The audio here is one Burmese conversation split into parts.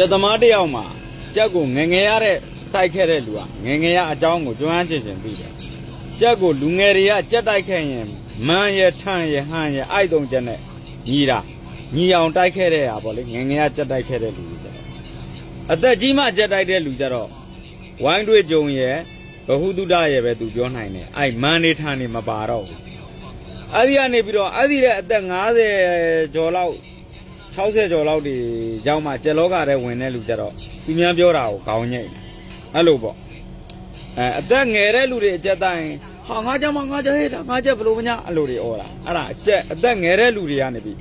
ကြက်သမားတစ်ယောက်မှာကြက်ကိုငယ်ငယ်ရတဲ့တိုက်ခဲ့တဲ့လူကငယ်ငယ်ရအကြောင်းကိုကျွမ်းကျင်ကျင်သိတယ်ကြက်ကိုလူငယ်တွေကကြက်တိုက်ခဲ့ရင်မန်းရထန့်ရဟန်းရအိုက်တုံချက်နဲ့ညီတာညီအောင်တိုက်ခဲ့တဲ့ဟာပေါ့လေငယ်ငယ်ရကြက်တိုက်ခဲ့တဲ့လူတွေကြတော့အသက်ကြီးမှကြက်တိုက်တဲ့လူကြတော့ဝိုင်းတွေးကြုံရဲ့ဘဟုတုဒရဲ့ပဲသူပြောနိုင်တယ်အဲ့မန်းနေထန့်နေမပါတော့ဘူးအဲ့ဒီကနေပြီးတော့အဲ့ဒီတဲ့အသက်50ကျော်လောက် 60ကျော်လောက်ဒီကြောင်းမှကျက်လောကထဲဝင်တဲ့လူကြတော့သူများပြောတာကိုခေါင်းညိတ်တယ်အဲ့လိုပေါ့အဲအသက်ငယ်တဲ့လူတွေအကျက်တိုင်းဟာငါကြမှာငါကြဟဲ့တာငါကြက်ဘလို့မညာအဲ့လိုတွေဩတာအဲ့ဒါအကျက်အသက်ငယ်တဲ့လူတွေကနေပြီး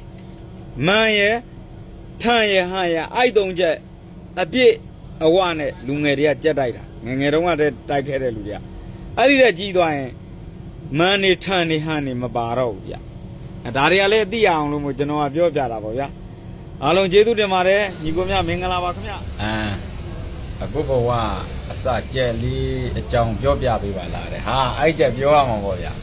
မန်ရဲ့ထန့်ရဲ့ဟန်ရဲ့အိုက်တုံချက်အပြစ်အဝနဲ့လူငယ်တွေကကြက်တိုက်တာငယ်ငယ်တုန်းကတည်းတိုက်ခဲ့တဲ့လူတွေကအဲ့ဒီတဲ့ကြီးသွားရင်မန်နေထန်နေဟန်နေမပါတော့ဘူးဗျအဲဒါတွေကလည်းသိရအောင်လို့မို့ကျွန်တော်ကပြောပြတာပေါ့ဗျာ အားလုံးကျေးဇူးတင်ပါတယ်ညီကိုမြမင်္ဂလာပါခင်ဗျအာအခုဘဝအစကြက်လေးအကြောင်းပြောပြပေးပါလားတဲ့ဟာအဲ့ကြက်ပြောရမှာပေါ့ဗျာ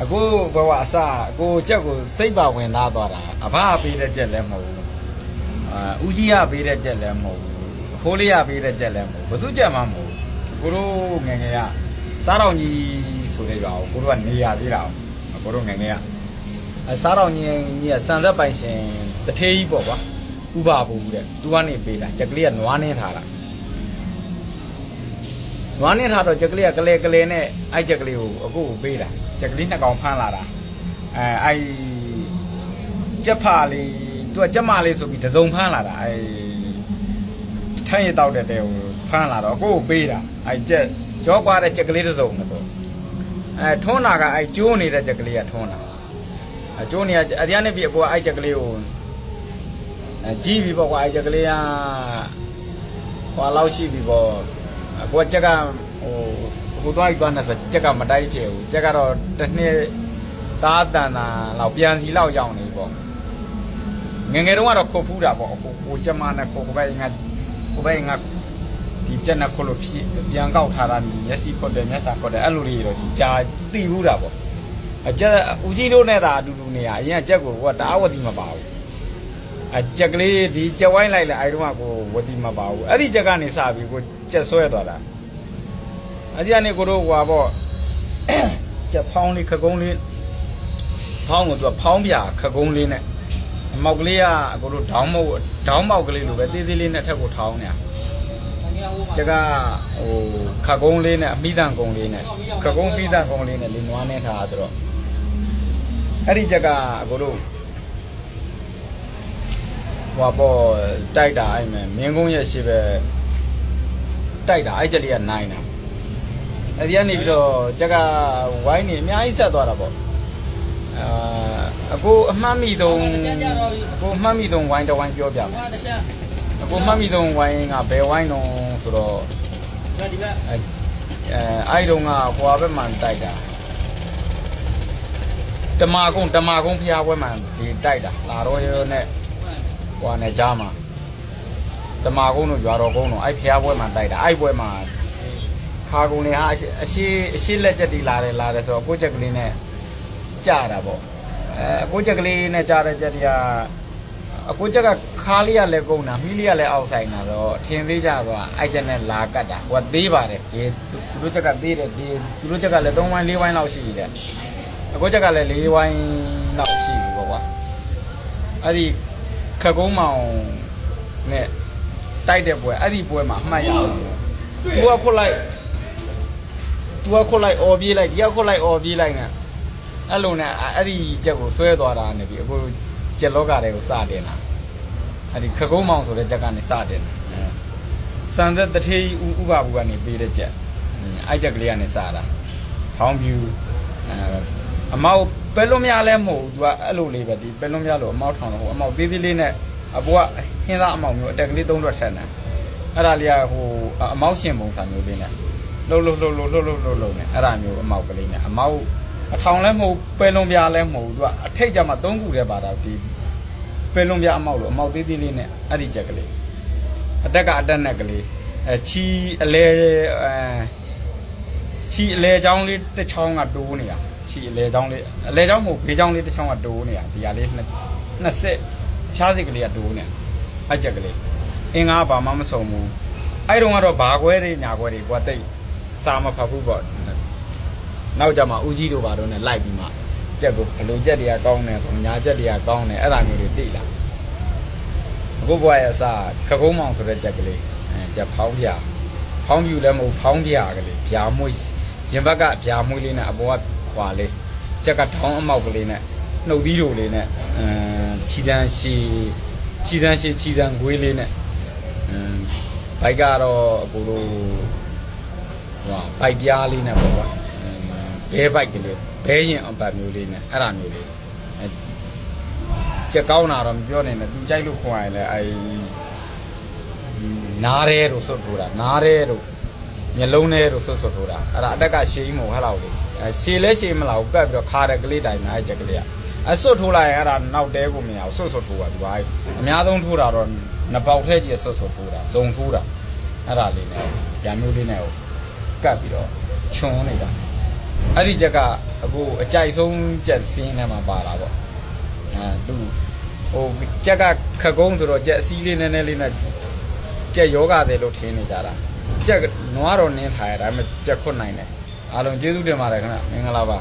အခုဘဝအစကိုကြက်ကိုစိတ်ပါဝင်သားသွားတာအဘပေးတဲ့ကြက်လည်းမဟုတ်ဘူးအာဦးကြီးကပေးတဲ့ကြက်လည်းမဟုတ်ဘူးအဖိုးလေးကပေးတဲ့ကြက်လည်းမဟုတ်ဘူးဘသူကြက်မှမဟုတ်ဘူးကိုတို့ငယ်ငယ်ကစားတော်ကြီးဆိုတဲ့ရွာကိုကိုတို့ကနေရသေးတာကိုတို့ငယ်ငယ်ကအဲစားတော်ကြီးကြီးကစံသက်ပိုင်ရှင် တထေးကြီးပေါ့ကွာဥပဘူးတဲ့သူကနေပေးတာကြက်ကလေးကနွားနေထားတာနွားနေထားတော့ကြက်ကလေးကကလဲကလဲနဲ့အဲ့ကြက်ကလေးကိုအခုကိုပေးတာကြက်ကလေးနှစ်ကောင်ဖမ်းလာတာအဲအဲ့ကြက်ဖာလေးသူကကြက်မလေးဆိုပြီးတစုံဖမ်းလာတာအဲ့ထိုင်းရတောက်တဲ့တဲကိုဖမ်းလာတော့အခုကိုပေးတာအဲ့ကြက်ရောကွာတဲ့ကြက်ကလေးတစုံနဲ့တော့အဲထွန်းတာကအဲ့ကျိုးနေတဲ့ကြက်ကလေးကထွန်းတာအကျိုးနေအတရားနဲ့ပြအကိုကအဲ့ကြက်ကလေးကိုအဲ ကြီးပြီပေါ့ကွာအဲချက်ကလေးကဟွာလောက်ရှိပြီပေါ့အကွာချက်ကဟိုဟိုသွားပြီးသွားနေဆိုချက်ကမတိုက်ဖြစ်ဘူးချက်ကတော့တစ်နှစ်သားတန်တာလောက်ပြန်စီလောက်ရောက်နေပေါ့ငယ်ငယ်တုန်းကတော့ခုတ်ဖူးတာပေါ့ဟိုဟိုချက်မနဲ့ခုတ်ဘက်ငါဟိုဘက်ငါဒီချက်နဲ့ခုတ်လို့ဖြစ်ပြန်ကောက်ထားတာမျက်စိခုတ်တယ်မျက်စာခုတ်တယ်အဲ့လိုလေးတော့ကြာသိဘူးတာပေါ့အချက်ဦးကြီးတို့နဲ့သာအတူတူနေရအရင်ကချက်ကိုကတအားဝတိမပါဘူး အကြက်ကလေးဒီကြက်ဝိုင်းလိုက်လဲအဲဒီတော့ကိုဝတိမပါဘူးအဲ့ဒီကြက်ကနေစပြီးကိုကြက်ဆွဲသွားတာအဲ့ဒီကနေကိုတို့ဟွာပေါ့ကြက်ဖောင်းလေးခကုံးလေးဖောင်းကိုသူကဖောင်းပြခကုံးလေးနဲ့အမောက်ကလေးကကိုတို့ဒေါင်းမောက်ဒေါင်းမောက်ကလေးလိုပဲသေးသေးလေးနဲ့ထက်ကိုထောင်းနေတာကြက်ကဟိုခကုံးလေးနဲ့အမိတန်ကုံလေးနဲ့ခကုံးပြီးတန်ကုံလေးနဲ့လေးနွားနေထားဆိုတော့အဲ့ဒီကြက်ကကိုတို့ ဟွာပေါ့တိုက်တာအဲ့မယ်မင်းကုန်းရဲ့ရှိပဲတိုက်တာအဲ့ချက်လေးကနိုင်တာအဲ့ဒီကနေပြီးတော့ကြက်ကဝိုင်းနေအများကြီးဆက်သွားတာပေါ့အာအကိုအမှတ်မိဆုံးအကိုအမှတ်မိဆုံးဝိုင်းတစ်ဝိုင်းပြောပြမယ်အကိုအမှတ်မိဆုံးဝိုင်းကဘယ်ဝိုင်းတော့ဆိုတော့အဲအဲအဲ့တုန်းကဟွာဘက်မှန်တိုက်တာတမာကုန်းတမာကုန်းဖျားပွဲမှန်ဒီတိုက်တာလာတော့ရနဲ့ ဟိုနဲ့ကြားမှာတမာကုန်းတို့ရွာတော်ကုန်းတို့အဲ့ဖျားပွဲမှာတိုက်တာအဲ့ပွဲမှာခါကုန်းလေးဟာအရှိအရှိအရှိလက်ချက်တီလာတယ်လာတယ်ဆိုတော့ကိုယ့်ချက်ကလေးနဲ့ကြာတာပေါ့အဲကိုယ့်ချက်ကလေးနဲ့ကြာတဲ့ချက်တီကအကိုချက်ကခါလေးကလည်းကုန်းတာမီးလေးကလည်းအောက်ဆိုင်တာတော့ထင်သေးကြတော့အဲ့ချက်နဲ့လာကတ်တာဟိုကသေးပါတယ်ဒီသူတို့ချက်ကသေးတယ်ဒီသူတို့ချက်ကလည်း3ဝိုင်း4ဝိုင်းလောက်ရှိတယ်အကိုချက်ကလည်း4ဝိုင်းလောက်ရှိပြီပေါ့ကွာအဲ့ဒီ ခက်ကုန်းမောင်နဲ့တိုက်တဲ့ပွဲအဲ့ဒီပွဲမှာအမှတ်ရအောင်သူကခွတ်လိုက်သူကခွတ်လိုက်អော်ပြေးလိုက်ဒီကခွတ်လိုက်អော်ပြေးလိုက်နဲ့အဲ့လိုနဲ့အဲ့ဒီချက်ကိုဆွဲသွားတာနဲ့ပြီးအခုချက်လောကတွေကိုစတင်တာအဲ့ဒီခက်ကုန်းမောင်ဆိုတဲ့ချက်ကနေစတင်တာစံသက်တထေးဥဥပဘူးကနေပေးတဲ့ချက်အဲ့ချက်ကလေးကနေစတာဖောင်းပြူအဲအမောက် ပဲလွန်မရလဲမဟုတ်ဘူး तू ကအဲ့လိုလေးပဲဒီပဲလွန်မရလို့အမောက်ထောင်တော့ဟိုအမောက်သေးသေးလေးနဲ့အပေါ်ကဟင်းသားအမောက်မျိုးအတက်ကလေးသုံးတော့ထက်နေအဲ့ဒါလေးကဟိုအမောက်ရှင်ပုံစံမျိုးလေးနဲ့လှုပ်လှုပ်လှုပ်လှုပ်လှုပ်လှုပ်လှုပ်လှုပ်နဲ့အဲ့ဒါမျိုးအမောက်ကလေးနဲ့အမောက်အထောင်လဲမဟုတ်ပဲလွန်ပြလဲမဟုတ်ဘူး तू ကအထိတ်ကြမှာသုံးခုတည်းပါတာဒီပဲလွန်ပြအမောက်လို့အမောက်သေးသေးလေးနဲ့အဲ့ဒီချက်ကလေးအတက်ကအတက်နဲ့ကလေးအဲချီအလဲအဲချီအလဲချောင်းလေးတစ်ချောင်းကတိုးနေတာ ချီအလဲချောင်းလေးအလဲချောင်းမဟုတ်ဘေးချောင်းလေးတစ်ချောင်းကတိုးနေတာဒီဟာလေးနှစ်နှစ်ဆက်ဖြားစိတ်ကလေးကတိုးနေအကြက်ကလေးအင်္ဂါဘာမှမစုံဘူးအဲ့တုန်းကတော့ဘာခွဲတွေညာခွဲတွေကွာတိတ်စာမဖတ်ဘူးပေါ့နောက်ကြမှာဦးကြီးတို့ဘာတို့ ਨੇ လိုက်ပြီးမှကြက်ကိုဘလူကြက်တွေကကောင်းတယ်ဗညာကြက်တွေကကောင်းတယ်အဲ့ဒါမျိုးတွေသိလာအခုဘွားရဲ့အစားခကုံးမောင်ဆိုတဲ့ကြက်ကလေးအဲကြက်ဖောင်းပြဖောင်းပြူလည်းမဟုတ်ဖောင်းပြကလေးဗျာမွေးရင်ဘက်ကဗျာမွေးလေးနဲ့အပေါ်က ဟွာလေးကြက်ကထောင်းအမောက်ကလေးနဲ့နှုတ်သီးတို့လေးနဲ့အမ်ခြီတန်းရှိခြီတန်းရှိခြီတန်းခွေးလေးနဲ့အမ်ဘိုက်ကတော့အကိုတို့ဟွာဘိုက်ပြားလေးနဲ့ပေါ့ကွာဘဲဘိုက်ကလေးဘဲရင်အပတ်မျိုးလေးနဲ့အဲ့ဒါမျိုးလေးချက်ကောင်းတာတော့မပြောနိုင်နဲ့သူကြိုက်လို့ခွန်ရလဲအဲနားရဲလို့ဆွတ်ထိုးတာနားရဲလို့မျက်လုံးထဲလို့ဆွတ်ဆွတ်ထိုးတာအဲ့ဒါအတက်ကရှေးမို့ဟဲ့လားလေ အဲရှေးလဲရှေးမလားကပ်ပြီးတော့ခါတဲ့ကလေးတိုင်နားချက်ကလေးอ่ะအဆွတ်ထိုးလိုက်ရင်အဲ့ဒါနောက်တဲကိုမရအောင်ဆွတ်ဆွတ်ထိုးတာဒီပါအများဆုံးထိုးတာတော့နှစ်ပေါက်ထဲကြီးဆွတ်ဆွတ်ထိုးတာဇုံထိုးတာအဲ့ဒါလေးနဲ့ဗျာမျိုးလေးနဲ့ကိုကပ်ပြီးတော့ချွန်နေတာအဲ့ဒီချက်ကအခုအကြိုက်ဆုံးချက်စင်းထဲမှာပါတာပေါ့အဲသူဟိုချက်ကခက်ကုန်းဆိုတော့ချက်အစည်းလေးနည်းနည်းလေးနဲ့ချက်ယောဂတယ်လို့ထင်နေကြတာချက်နွားတော့နင်းထားရဒါပေမဲ့ချက်ခွတ်နိုင်တယ် အားလုံးကျေးဇူးတင်ပါတယ်ခင်ဗျမင်္ဂလာပါ